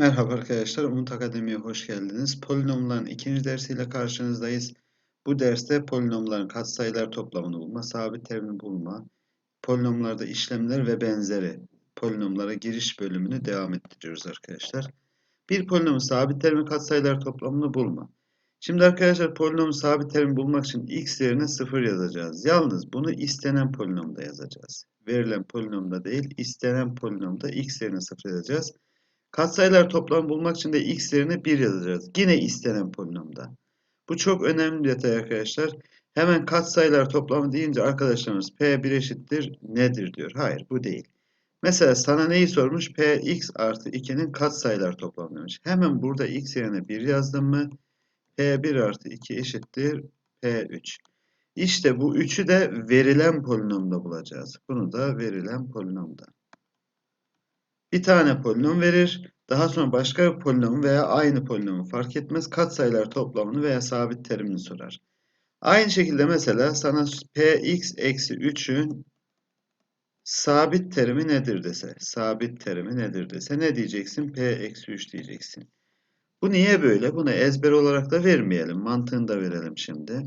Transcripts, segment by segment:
Merhaba arkadaşlar, Umut Akademi'ye hoş geldiniz. Polinomların ikinci dersiyle karşınızdayız. Bu derste polinomların katsayılar toplamını bulma, sabit terimini bulma, polinomlarda işlemler ve benzeri polinomlara giriş bölümünü devam ettiriyoruz arkadaşlar. Bir polinomun sabit terimi katsayılar toplamını bulma. Şimdi arkadaşlar polinomun sabit terimi bulmak için x yerine 0 yazacağız. Yalnız bunu istenen polinomda yazacağız. Verilen polinomda değil, istenen polinomda x yerine 0 yazacağız. Katsayılar toplamı bulmak için de x yerine 1 yazacağız. Yine istenen polinomda. Bu çok önemli bir detay arkadaşlar. Hemen katsayılar toplamı deyince arkadaşlarımız p1 eşittir nedir diyor. Hayır bu değil. Mesela sana neyi sormuş? px artı 2'nin katsayılar toplamı demiş. Hemen burada x yerine 1 yazdım mı? p1 artı 2 eşittir p3. İşte bu 3'ü de verilen polinomda bulacağız. Bunu da verilen polinomda. Bir tane polinom verir. Daha sonra başka bir polinomu veya aynı polinomu fark etmez. Katsayılar toplamını veya sabit terimini sorar. Aynı şekilde mesela sana px eksi 3'ün sabit terimi nedir dese. Sabit terimi nedir dese ne diyeceksin? p eksi 3 diyeceksin. Bu niye böyle? Bunu ezber olarak da vermeyelim. Mantığını da verelim şimdi.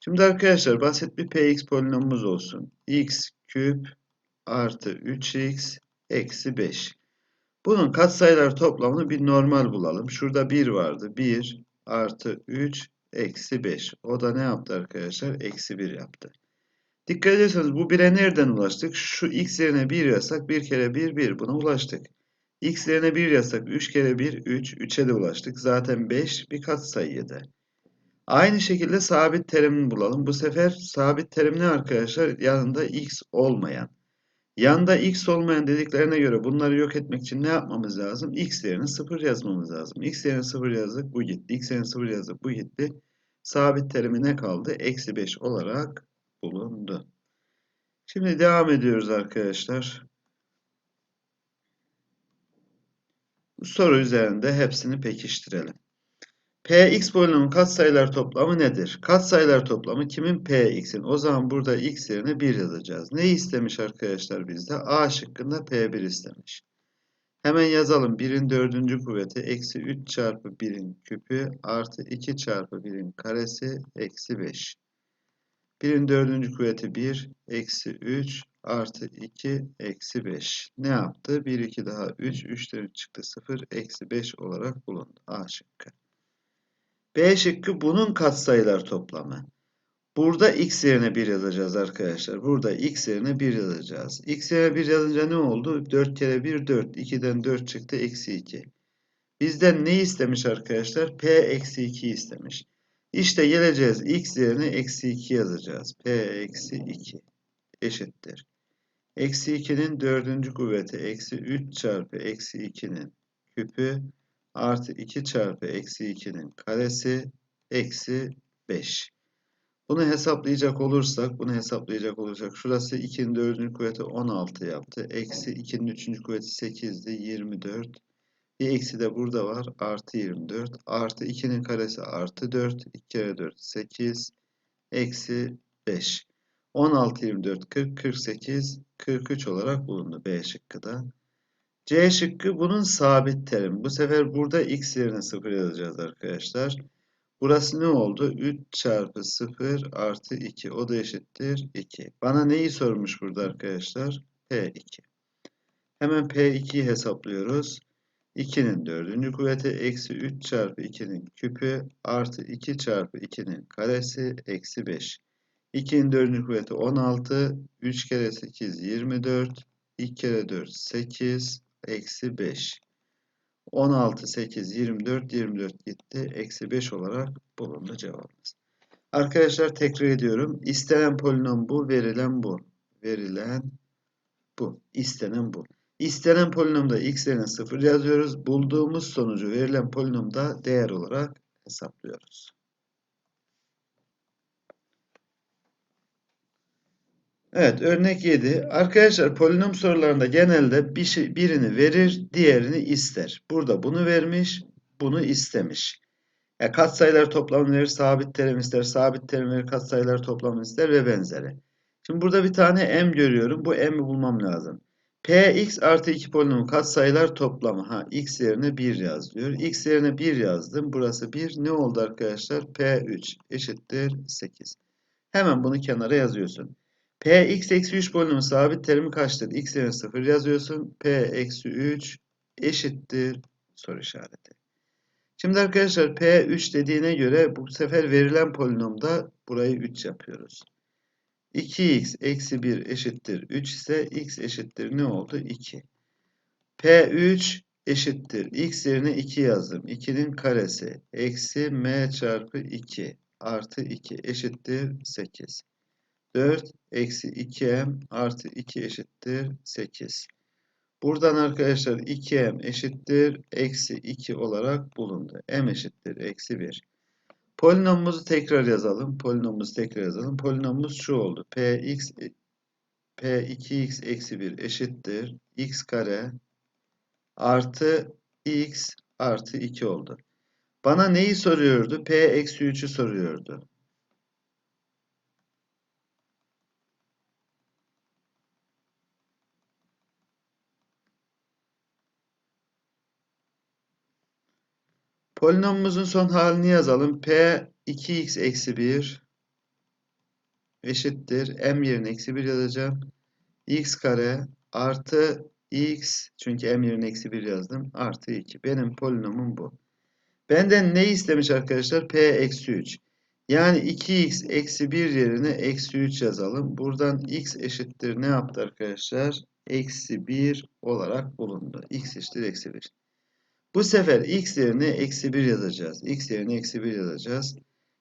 Şimdi arkadaşlar basit bir px polinomumuz olsun. x küp artı 3x eksi 5. Bunun katsayılar toplamını bir normal bulalım. Şurada 1 vardı. 1 artı 3 eksi 5. O da ne yaptı arkadaşlar? Eksi 1 yaptı. Dikkat ediyorsanız bu 1'e nereden ulaştık? Şu x yerine 1 yazsak 1 kere 1 1. Buna ulaştık. x yerine 1 yazsak 3 kere 1 3. 3'e de ulaştık. Zaten 5 bir katsayıydı. Aynı şekilde sabit terimini bulalım. Bu sefer sabit terim ne arkadaşlar? Yanında x olmayan. Yanda x olmayan dediklerine göre bunları yok etmek için ne yapmamız lazım? x yerine 0 yazmamız lazım. x yerine 0 yazdık bu gitti. x yerine 0 yazdık bu gitti. Sabit terimi ne kaldı? Eksi 5 olarak bulundu. Şimdi devam ediyoruz arkadaşlar. Bu soru üzerinde hepsini pekiştirelim. Px polinomun katsayılar toplamı nedir? Katsayılar toplamı kimin Px'in? O zaman burada x yerine 1 yazacağız. Neyi istemiş arkadaşlar bizde? A şıkkında P1 istemiş. Hemen yazalım. 1'in dördüncü kuvveti eksi 3 çarpı 1'in küpü artı 2 çarpı 1'in karesi eksi 5. 1'in dördüncü kuvveti 1 eksi 3 artı 2 eksi 5. Ne yaptı? 1, 2 daha 3. 3'ten 3 çıktı 0. Eksi 5 olarak bulundu. A şıkkı. B şıkkı bunun katsayılar toplamı. Burada x yerine 1 yazacağız arkadaşlar. Burada x yerine 1 yazacağız. x yerine 1 yazınca ne oldu? 4 kere 1 4. 2'den 4 çıktı. Eksi 2. Bizden ne istemiş arkadaşlar? P eksi 2 istemiş. İşte geleceğiz. x yerine eksi 2 yazacağız. P eksi 2 eşittir. Eksi 2'nin dördüncü kuvveti eksi 3 çarpı eksi 2'nin küpü artı 2 çarpı eksi 2'nin karesi eksi 5. Bunu hesaplayacak olursak, bunu hesaplayacak olursak şurası 2'nin 4. kuvveti 16 yaptı. Eksi 2'nin 3. kuvveti 8'di 24. Bir eksi de burada var. Artı 24. Artı 2'nin karesi artı 4. 2 kere 4 8. Eksi 5. 16, 24, 40, 48, 43 olarak bulundu B şıkkı da. C şıkkı bunun sabit terim. Bu sefer burada x yerine 0 yazacağız arkadaşlar. Burası ne oldu? 3 çarpı 0 artı 2. O da eşittir 2. Bana neyi sormuş burada arkadaşlar? P2. Hemen P2'yi hesaplıyoruz. 2'nin dördüncü kuvveti eksi 3 çarpı 2'nin küpü artı 2 çarpı 2'nin karesi eksi 5. 2'nin dördüncü kuvveti 16. 3 kere 8 24. 2 kere 4 8 eksi 5. 16, 8, 24, 24 gitti. Eksi 5 olarak bulundu cevabımız. Arkadaşlar tekrar ediyorum. İstenen polinom bu, verilen bu. Verilen bu. İstenen bu. İstenen polinomda x yerine 0 yazıyoruz. Bulduğumuz sonucu verilen polinomda değer olarak hesaplıyoruz. Evet örnek 7. Arkadaşlar polinom sorularında genelde bir şey, birini verir, diğerini ister. Burada bunu vermiş, bunu istemiş. Ya katsayılar toplamını verir, sabit terim ister, sabit terim verir, katsayılar toplamını ister ve benzeri. Şimdi burada bir tane m görüyorum. Bu m'i bulmam lazım. Px artı 2 polinomun katsayılar toplamı. Ha, x yerine 1 yaz diyor. x yerine 1 yazdım. Burası 1. Ne oldu arkadaşlar? P3 eşittir 8. Hemen bunu kenara yazıyorsun. Px eksi 3 polinomun sabit terimi kaçtır? x yerine 0 yazıyorsun. P eksi 3 eşittir soru işareti. Şimdi arkadaşlar P3 dediğine göre bu sefer verilen polinomda burayı 3 yapıyoruz. 2x eksi 1 eşittir 3 ise x eşittir ne oldu? 2. P3 eşittir. x yerine 2 yazdım. 2'nin karesi eksi m çarpı 2 artı 2 eşittir 8. 4 eksi 2m artı 2 eşittir 8. Buradan arkadaşlar 2m eşittir eksi 2 olarak bulundu. m eşittir eksi 1. Polinomumuzu tekrar yazalım. Polinomumuzu tekrar yazalım. Polinomumuz şu oldu. px p2x eksi 1 eşittir x kare artı x artı 2 oldu. Bana neyi soruyordu? p eksi 3'ü soruyordu. Polinomumuzun son halini yazalım. P 2x eksi 1 eşittir. M yerine eksi 1 yazacağım. x kare artı x çünkü m yerine eksi 1 yazdım. Artı 2. Benim polinomum bu. Benden ne istemiş arkadaşlar? P eksi 3. Yani 2x eksi 1 yerine eksi 3 yazalım. Buradan x eşittir ne yaptı arkadaşlar? Eksi 1 olarak bulundu. x eşittir eksi 1. Bu sefer x yerine eksi 1 yazacağız. x yerine eksi 1 yazacağız.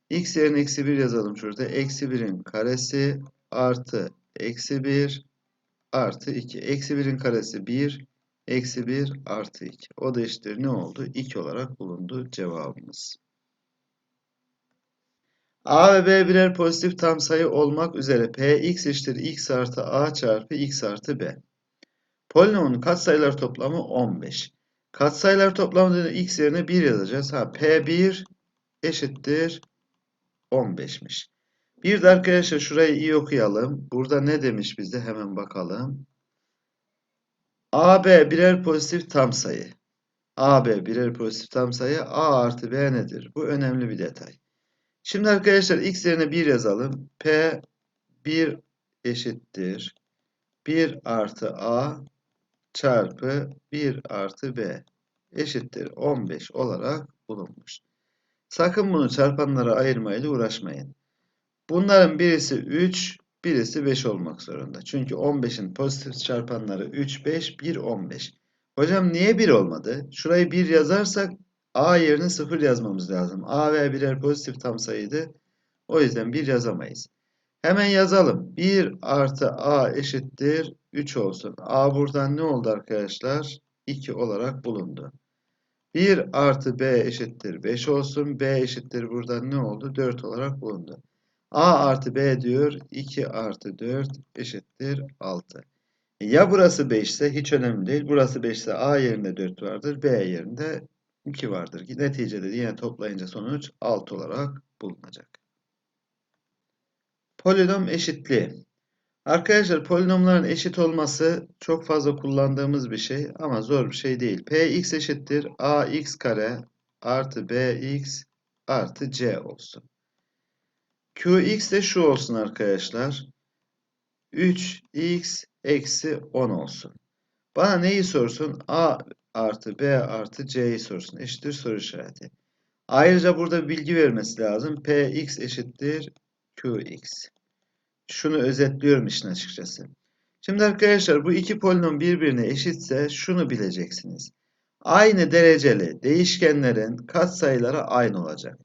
x yerine eksi 1 yazalım şurada. Eksi 1'in karesi artı eksi 1 artı 2. Eksi 1'in karesi 1. Eksi 1 artı 2. O da eşittir ne oldu? 2 olarak bulundu cevabımız. A ve B birer pozitif tam sayı olmak üzere Px eşittir x artı a çarpı x artı b. Polinomun katsayılar toplamı 15. Katsayılar toplamında x yerine 1 yazacağız. Ha P1 eşittir 15'miş. Bir de arkadaşlar şurayı iyi okuyalım. Burada ne demiş bize hemen bakalım. AB birer pozitif tam sayı. AB birer pozitif tam sayı. A artı B nedir? Bu önemli bir detay. Şimdi arkadaşlar x yerine 1 yazalım. P 1 eşittir. 1 artı A çarpı 1 artı b eşittir 15 olarak bulunmuş. Sakın bunu çarpanlara ayırmayla uğraşmayın. Bunların birisi 3, birisi 5 olmak zorunda. Çünkü 15'in pozitif çarpanları 3, 5, 1, 15. Hocam niye 1 olmadı? Şurayı 1 yazarsak A yerine 0 yazmamız lazım. A ve birer pozitif tam sayıydı. O yüzden 1 yazamayız. Hemen yazalım. 1 artı A eşittir 3 olsun. A buradan ne oldu arkadaşlar? 2 olarak bulundu. 1 artı B eşittir 5 olsun. B eşittir buradan ne oldu? 4 olarak bulundu. A artı B diyor. 2 artı 4 eşittir 6. Ya burası 5 ise hiç önemli değil. Burası 5 ise A yerinde 4 vardır. B yerinde 2 vardır. Neticede yine toplayınca sonuç 6 olarak bulunacak. Polinom eşitliği. Arkadaşlar polinomların eşit olması çok fazla kullandığımız bir şey ama zor bir şey değil. Px eşittir ax kare artı bx artı c olsun. Qx de şu olsun arkadaşlar. 3x eksi 10 olsun. Bana neyi sorsun? a artı b artı c'yi sorsun. Eşittir soru işareti. Ayrıca burada bilgi vermesi lazım. px eşittir qx. Şunu özetliyorum işin açıkçası. Şimdi arkadaşlar bu iki polinom birbirine eşitse şunu bileceksiniz. Aynı dereceli değişkenlerin katsayıları aynı olacak.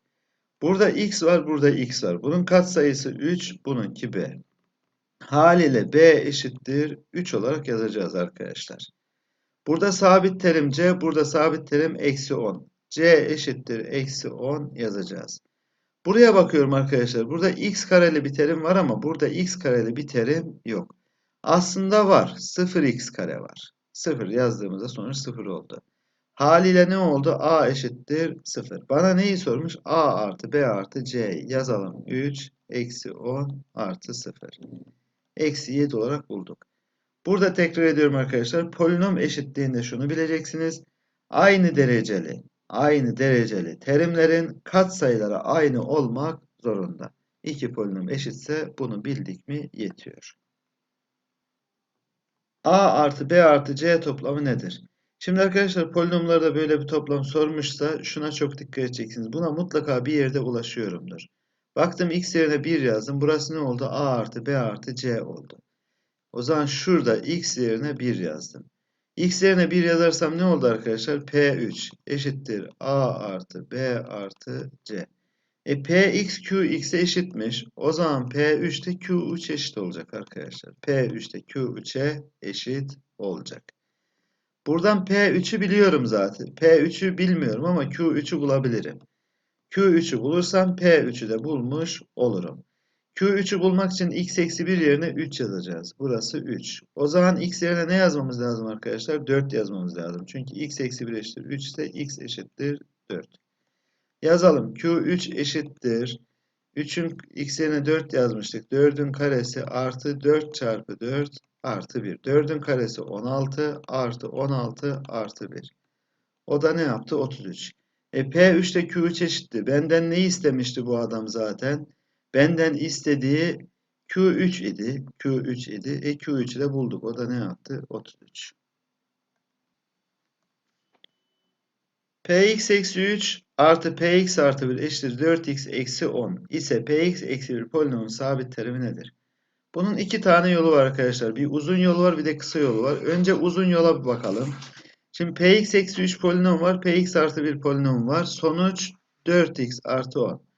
Burada x var, burada x var. Bunun katsayısı 3, bununki b. Haliyle b eşittir 3 olarak yazacağız arkadaşlar. Burada sabit terim c, burada sabit terim eksi 10. c eşittir eksi 10 yazacağız. Buraya bakıyorum arkadaşlar. Burada x kareli bir terim var ama burada x kareli bir terim yok. Aslında var. 0x kare var. 0 yazdığımızda sonuç 0 oldu. Haliyle ne oldu? a eşittir 0. Bana neyi sormuş? a artı b artı c yazalım. 3 eksi 10 artı 0. Eksi 7 olarak bulduk. Burada tekrar ediyorum arkadaşlar. Polinom eşitliğinde şunu bileceksiniz. Aynı dereceli, aynı dereceli terimlerin katsayıları aynı olmak zorunda. İki polinom eşitse bunu bildik mi yetiyor. A artı B artı C toplamı nedir? Şimdi arkadaşlar polinomlarda böyle bir toplam sormuşsa şuna çok dikkat edeceksiniz. Buna mutlaka bir yerde ulaşıyorumdur. Baktım x yerine 1 yazdım. Burası ne oldu? A artı B artı C oldu. O zaman şurada x yerine 1 yazdım. X yerine 1 yazarsam ne oldu arkadaşlar? P3 eşittir A artı B artı C. E Px Qx'e eşitmiş. O zaman P3 de Q3 eşit olacak arkadaşlar. P3 de Q3'e eşit olacak. Buradan P3'ü biliyorum zaten. P3'ü bilmiyorum ama Q3'ü bulabilirim. Q3'ü bulursam P3'ü de bulmuş olurum. Q3'ü bulmak için x eksi 1 yerine 3 yazacağız. Burası 3. O zaman x yerine ne yazmamız lazım arkadaşlar? 4 yazmamız lazım. Çünkü x eksi 1 eşittir 3 ise x eşittir 4. Yazalım. Q3 eşittir. 3'ün x yerine 4 yazmıştık. 4'ün karesi artı 4 çarpı 4 artı 1. 4'ün karesi 16 artı 16 artı 1. O da ne yaptı? 33. E P3 de Q3 eşitti. Benden ne istemişti bu adam zaten? Benden istediği Q3 idi. Q3 idi. E Q3'ü de bulduk. O da ne yaptı? 33. Px eksi 3 artı Px artı 1 eşittir 4x eksi 10 ise Px eksi 1 polinomun sabit terimi nedir? Bunun iki tane yolu var arkadaşlar. Bir uzun yolu var bir de kısa yolu var. Önce uzun yola bir bakalım. Şimdi Px eksi 3 polinom var. Px artı 1 polinom var. Sonuç 4x artı 10.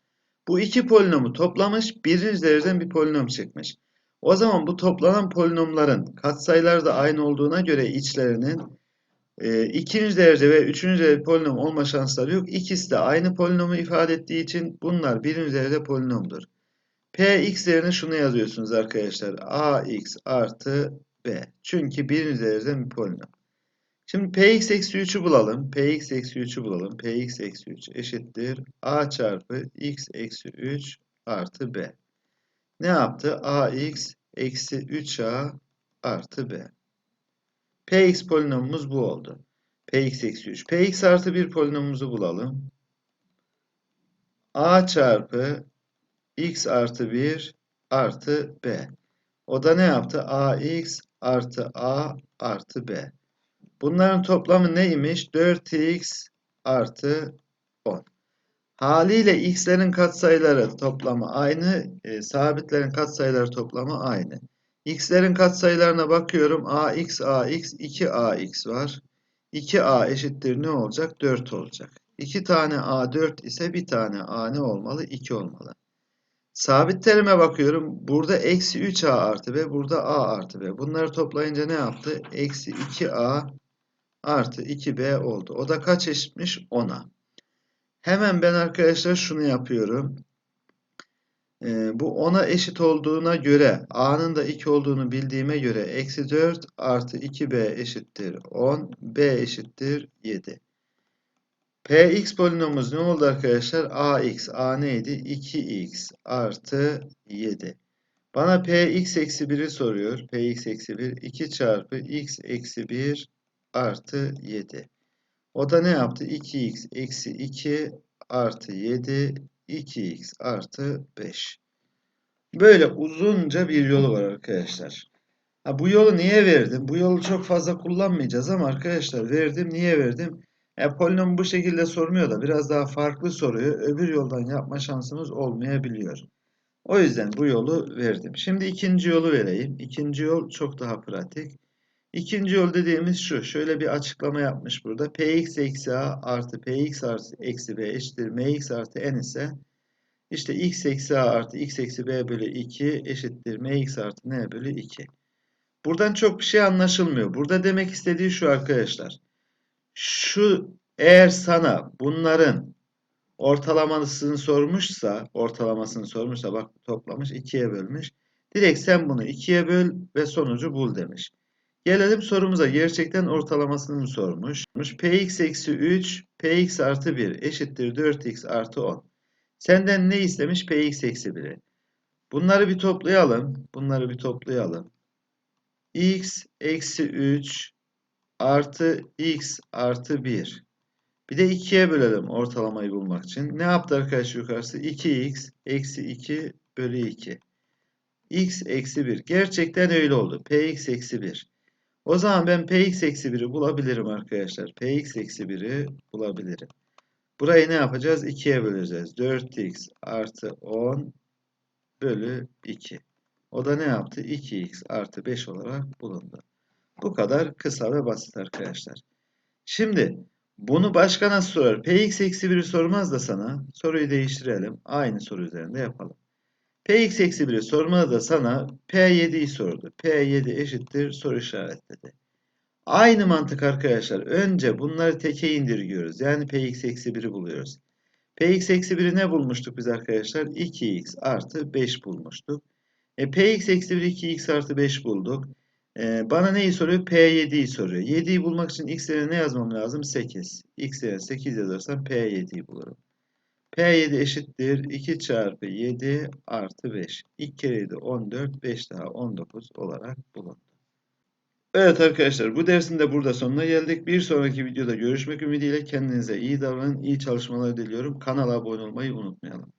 Bu iki polinomu toplamış. Birinci dereceden bir polinom çıkmış. O zaman bu toplanan polinomların katsayıları da aynı olduğuna göre içlerinin e, ikinci derece ve üçüncü derece polinom olma şansları yok. İkisi de aynı polinomu ifade ettiği için bunlar birinci derece polinomdur. Px yerine şunu yazıyorsunuz arkadaşlar. ax artı b. Çünkü birinci dereceden bir polinom. Şimdi px eksi 3'ü bulalım. px eksi 3'ü bulalım. px eksi 3 eşittir. a çarpı x eksi 3 artı b. Ne yaptı? ax eksi 3a artı b. px polinomumuz bu oldu. px eksi 3. px artı 1 polinomumuzu bulalım. a çarpı x artı 1 artı b. O da ne yaptı? ax artı a artı b. Bunların toplamı neymiş? 4x artı 10. Haliyle x'lerin katsayıları toplamı aynı, e, sabitlerin katsayıları toplamı aynı. x'lerin katsayılarına bakıyorum. ax, ax, 2ax var. 2a eşittir ne olacak? 4 olacak. 2 tane a 4 ise bir tane a ne olmalı? 2 olmalı. Sabit terime bakıyorum. Burada eksi 3a artı b, burada a artı b. Bunları toplayınca ne yaptı? Eksi 2a artı 2b oldu. O da kaç eşitmiş? 10'a. Hemen ben arkadaşlar şunu yapıyorum. Ee, bu 10'a eşit olduğuna göre a'nın da 2 olduğunu bildiğime göre eksi 4 artı 2b eşittir 10. b eşittir 7. Px polinomumuz ne oldu arkadaşlar? ax. a neydi? 2x artı 7. Bana px eksi 1'i soruyor. px eksi 1 2 çarpı x eksi 1 artı 7. O da ne yaptı? 2x eksi 2 artı 7 2x artı 5. Böyle uzunca bir yolu var arkadaşlar. Ha, bu yolu niye verdim? Bu yolu çok fazla kullanmayacağız ama arkadaşlar verdim. Niye verdim? E, polinom bu şekilde sormuyor da biraz daha farklı soruyu öbür yoldan yapma şansımız olmayabiliyor. O yüzden bu yolu verdim. Şimdi ikinci yolu vereyim. İkinci yol çok daha pratik. İkinci yol dediğimiz şu. Şöyle bir açıklama yapmış burada. Px eksi a artı px artı eksi b eşittir mx artı n ise işte x eksi a artı x eksi b bölü 2 eşittir mx artı n bölü 2. Buradan çok bir şey anlaşılmıyor. Burada demek istediği şu arkadaşlar. Şu eğer sana bunların ortalamasını sormuşsa, ortalamasını sormuşsa bak toplamış 2'ye bölmüş. Direkt sen bunu 2'ye böl ve sonucu bul demiş. Gelelim sorumuza. Gerçekten ortalamasını sormuş. Px eksi 3, Px artı 1 eşittir 4x artı 10. Senden ne istemiş? Px eksi 1'i. Bunları bir toplayalım. Bunları bir toplayalım. x eksi 3 artı x artı 1. Bir de 2'ye bölelim ortalamayı bulmak için. Ne yaptı arkadaşlar yukarısı? 2x eksi 2 bölü 2. x eksi 1. Gerçekten öyle oldu. px eksi 1. O zaman ben px eksi 1'i bulabilirim arkadaşlar. px eksi 1'i bulabilirim. Burayı ne yapacağız? 2'ye böleceğiz. 4x artı 10 bölü 2. O da ne yaptı? 2x artı 5 olarak bulundu. Bu kadar kısa ve basit arkadaşlar. Şimdi bunu başka nasıl sorar? Px eksi 1'i sormaz da sana. Soruyu değiştirelim. Aynı soru üzerinde yapalım. Px eksi 1'i sormaz da sana P7'yi sordu. P7 eşittir soru işaretledi. Aynı mantık arkadaşlar. Önce bunları teke indirgiyoruz. Yani Px eksi 1'i buluyoruz. Px eksi 1'i ne bulmuştuk biz arkadaşlar? 2x artı 5 bulmuştuk. E, Px eksi 1 2x artı 5 bulduk. E, bana neyi soruyor? P7'yi soruyor. 7'yi bulmak için x ne yazmam lazım? 8. x yerine 8 yazarsam P7'yi bulurum. P7 eşittir 2 çarpı 7 artı 5. 2 kere 7 14, 5 daha 19 olarak bulundu. Evet arkadaşlar bu dersin de burada sonuna geldik. Bir sonraki videoda görüşmek ümidiyle kendinize iyi davranın, iyi çalışmalar diliyorum. Kanala abone olmayı unutmayalım.